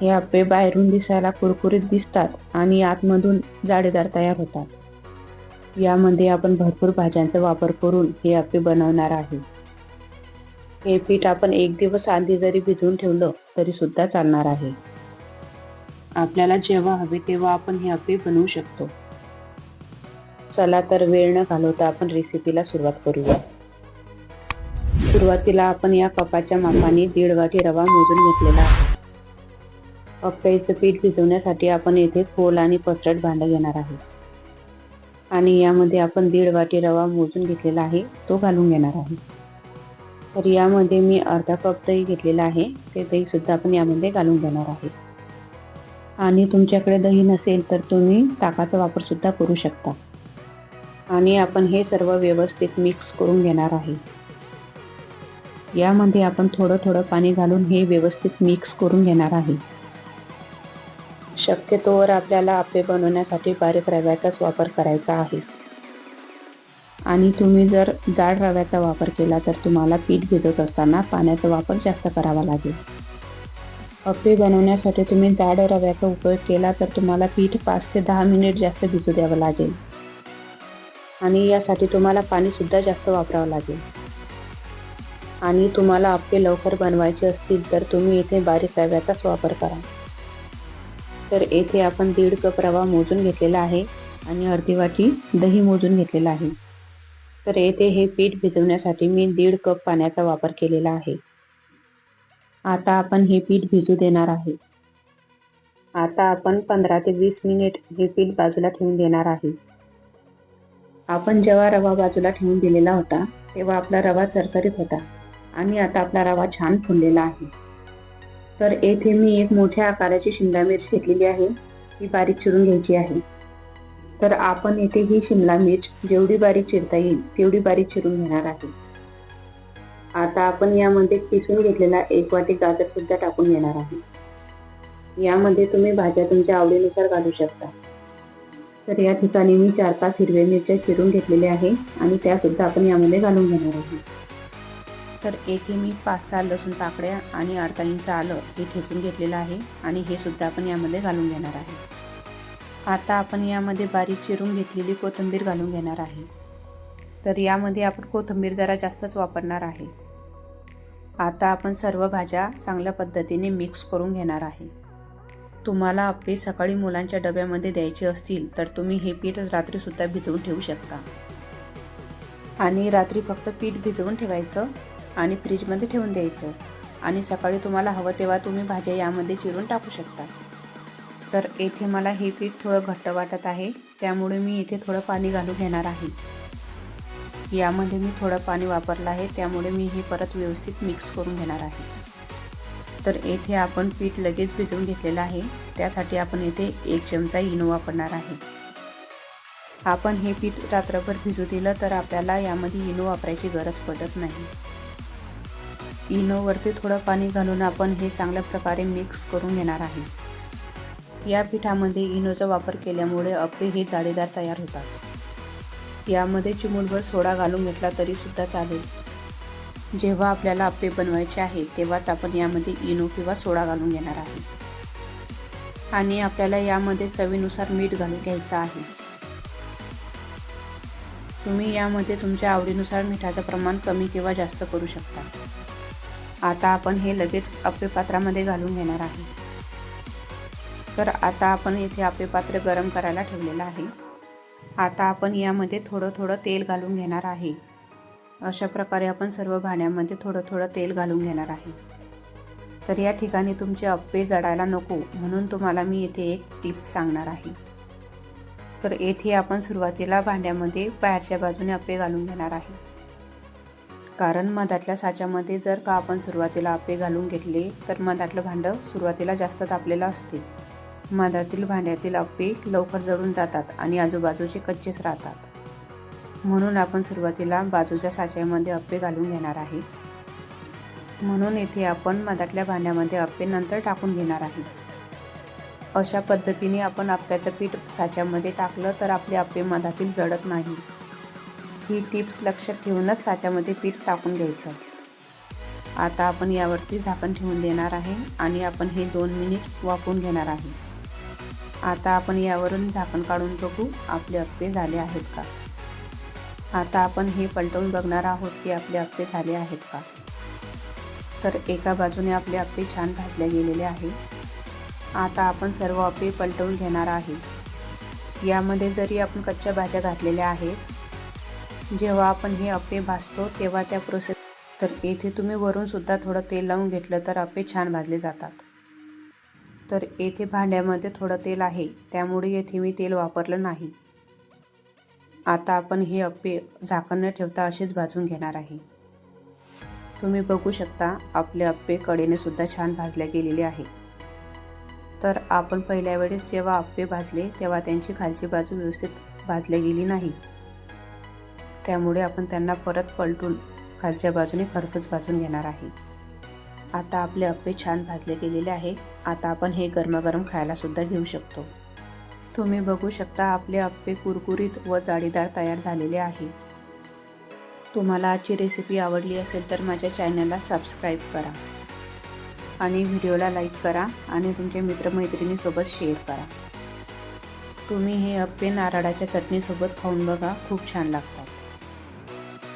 हे आप्पे बाहेरून दिसायला कुरकुरीत दिसतात आणि आतमधून जाडेदार तयार होतात. यामध्ये आपण भरपूर भाज्यांचा वापर करून हे आप्पे बनवणार आहे. हे पीठ आपण एक दिवस आधी जरी भिजवून ठेवलं तरी सुद्धा चालणार आहे. आपल्याला जेव्हा हवे तेव्हा आपण हे आप्पे बनवू शकतो. चला तर वेळ न घालवता आपण रेसिपीला सुरुवात करूया. सुरुवातीला आपण या कपाच्या मापाने दीड वाटी रवा मोजून घेतलेला आहे. अप्प्याचं पीठ भिजवण्यासाठी आपण येथे खोल आणि पसरट भांडं घेणार आहे. आणि यामध्ये आपण दीड वाटी रवा मोजून घेतलेला आहे तो घालून घेणार आहे. तर यामध्ये मी अर्धा कप दही घेतलेला आहे ते दहीसुद्धा आपण यामध्ये घालून घेणार आहे. आणि तुमच्याकडे दही नसेल तर तुम्ही ताकाचा वापरसुद्धा करू शकता. आणि आपण हे सर्व व्यवस्थित मिक्स करून घेणार आहे. यामध्ये आपण थोडं थोडं पाणी घालून हे व्यवस्थित मिक्स करून घेणार आहे. शक्यतोवर आपल्याला आप्पे बनवण्यासाठी बारीक रव्याचाच वापर करायचा आहे. आणि तुम्ही जर जाड रव्याचा वापर केला तर तुम्हाला पीठ भिजत असताना पाण्याचा वापर जास्त करावा लागेल. अप्पे बनवण्यासाठी तुम्ही जाड रव्याचा उपयोग केला तर तुम्हाला पीठ पाच ते दहा मिनिट जास्त भिजू द्यावं लागेल. आणि यासाठी तुम्हाला पाणीसुद्धा जास्त वापरावं लागेल. आणि तुम्हाला अप्पे लवकर बनवायचे असतील तर तुम्ही इथे बारीक रव्याचाच वापर करा. तर येथे आपण दीड कप रवा मोजून घेतलेला आहे आणि अर्धी वाटी दही मोजून घेतलेला आहे. तर येथे हे पीठ भिजवण्यासाठी मी दीड कप पाण्याचा वापर केलेला आहे. आता आपण हे पीठ भिजू देणार आहे. आता आपण पंधरा ते वीस मिनिट हे पीठ बाजूला ठेवून देणार आहे. आपण जेव्हा रवा बाजूला ठेवून दिलेला होता तेव्हा आपला रवा चरचरीत होता आणि आता आपला रवा छान फुललेला आहे. तर येथे मी एक मोठ्या आकाराची शिमला मिरच घेतलेली आहे. ती बारीक चिरून घ्यायची आहे. तर आपण येथे ही शिमला मिरच जेवढी बारीक चिरता येईल तेवढी बारीक चिरून घेणार आहे. आता आपण यामध्ये किसून घेतलेला एक वाटी गाजर सुद्धा टाकून घेणार आहे. यामध्ये तुम्ही भाज्या तुमच्या आवडीनुसार घालू शकता. तर या ठिकाणी मी चार पाच हिरव्या मिरच्या चिरून घेतलेल्या आहे आणि त्या सुद्धा आपण यामध्ये घालून घेणार आहे. तर येथे मी पाच सहा लसूण पाकड्या आणि अर्धा इंच आलं हे ठेचून घेतलेलं आहे आणि हे सुद्धा आपण यामध्ये घालून घेणार आहे. आता आपण यामध्ये बारीक चिरून घेतलेली कोथिंबीर घालून घेणार आहे. तर यामध्ये आपण कोथिंबीर जरा जास्तच वापरणार आहे. आता आपण सर्व भाज्या चांगल्या पद्धतीने मिक्स करून घेणार आहे. तुम्हाला आपली सकाळी मुलांच्या डब्यामध्ये द्यायचे असतील तर तुम्ही हे पीठ रात्रीसुद्धा भिजवून ठेवू शकता. आणि रात्री फक्त पीठ भिजवून ठेवायचं. आणि फ्रीजमध्ये ठेवून द्यायचं. आणि सकाळी तुम्हाला हवं तेव्हा तुम्ही भाज्या यामध्ये चिरून टाकू शकता. तर येथे मला हे पीठ थोडं घट्ट वाटत आहे त्यामुळे मी इथे थोडं पाणी घालून घेणार आहे. यामध्ये मी थोडं पाणी वापरलं आहे त्यामुळे मी हे परत व्यवस्थित मिक्स करून घेणार आहे. तर येथे आपण पीठ लगेच भिजवून घेतलेलं आहे त्यासाठी आपण येथे एक चमचा इनो वापरणार आहे. आपण हे पीठ रात्रभर भिजू दिलं तर आपल्याला यामध्ये इनो वापरायची गरज पडत नाही. इनोवरती थोडं पाणी घालून आपण हे चांगल्या प्रकारे मिक्स करून घेणार आहे. या पिठामध्ये इनोचा वापर केल्यामुळे अप्पे हे जाळीदार तयार होतात. यामध्ये चिमूटभर सोडा घालून घेतला तरीसुद्धा चालेल. जेव्हा आपल्याला अप्पे बनवायचे आहे तेव्हाच आपण यामध्ये इनो किंवा सोडा घालून घेणार आहे. आणि आपल्याला यामध्ये चवीनुसार मीठ घालून घ्यायचं आहे. तुम्ही यामध्ये तुमच्या आवडीनुसार मिठाचं प्रमाण कमी किंवा जास्त करू शकता. आता आपण हे लगेच अप्पे पात्रामध्ये घालून घेणार आहे. तर आता आपण इथे आपे पात्र गरम करायला ठेवलेलं आहे. आता आपण यामध्ये थोडं थोडं तेल घालून घेणार आहे. अशा प्रकारे आपण सर्व भांड्यामध्ये थोडं थोडं तेल घालून घेणार आहे. तर या ठिकाणी तुमचे अप्पे जडायला नको म्हणून तुम्हाला मी येथे एक टिप्स सांगणार आहे. तर येथे आपण सुरुवातीला भांड्यामध्ये बाहेरच्या बाजूने अप्पे घालून घेणार आहे. कारण मधातल्या साच्यामध्ये जर का आपण सुरुवातीला आपे घालून घेतले तर मधातलं भांडं सुरुवातीला जास्त तापलेलं असते. मधातील भांड्यातील अप्पे लवकर जळून जातात आणि आजूबाजूचे कच्चेच राहतात. म्हणून आपण सुरुवातीला बाजूच्या साच्यामध्ये अप्पे घालून घेणार आहे. म्हणून येथे आपण मधातल्या भांड्यामध्ये अप्पे नंतर टाकून घेणार आहे. अशा पद्धतीने आपण आप्याचं पीठ साच्यामध्ये टाकलं तर आपले आप्पे मधातील जळत नाही. ही टिप्स लक्षात ठेवूनच साच्यामध्ये पीठ टाकून घ्यायचं. आता आपण यावरती झाकण ठेवून देणार आहे आणि आपण हे दोन मिनिट वाफवून घेणार आहे. आता आपण यावरून झाकण काढून बघू आपले अप्पे झाले आहेत का. आता आपण हे पलटवून बघणार आहोत की आपले अप्पे झाले आहेत का. तर एका बाजूने आपले अप्पे छान भाजले गेलेले आहे. आता आपण सर्व अप्पे पलटवून घेणार आहे. यामध्ये जरी आपण कच्च्या भाज्या घातलेल्या आहेत जेव्हा आपण हे अप्पे भाजतो तेव्हा त्या प्रोसेस तर येथे तुम्ही वरून सुद्धा थोडं तेल लावून घेतलं तर अप्पे छान भाजले जातात. तर येथे भांड्यामध्ये थोडं तेल आहे त्यामुळे येथे मी तेल वापरलं नाही. आता आपण हे अप्पे झाकण न ठेवता असेच भाजून घेणार आहे. तुम्ही बघू शकता आपले अप्पे कडेने सुद्धा छान भाजले गेलेले आहे. तर आपण पहिल्या वेळेस जेव्हा अप्पे भाजले तेव्हा त्यांची खालची बाजू व्यवस्थित भाजली गेली नाही. त्यामुळे आपण त्यांना परत पलटून खालच्या बाजूने खरपूस भाजून घेणार आहे. आता आपले अप्पे छान भाजले गेलेले आहे. आता आपण हे गरमागरम खायलासुद्धा घेऊ शकतो. तुम्ही बघू शकता आपले अप्पे कुरकुरीत व जाळीदार तयार झालेले आहे. तुम्हाला आजची रेसिपी आवडली असेल तर माझ्या चॅनलला सबस्क्राईब करा. आणि व्हिडिओला लाईक करा आणि तुमच्या मित्रमैत्रिणीसोबत शेअर करा. तुम्ही हे अप्पे नारळाच्या चटणीसोबत खाऊन बघा खूप छान लागतं.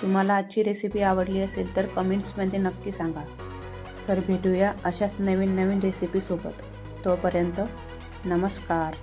तुम्हाला आजची रेसिपी आवडली असेल तर कमेंट्समध्ये नक्की सांगा. तर भेटूया अशाच नवीन नवीन रेसिपीसोबत तोपर्यंत नमस्कार.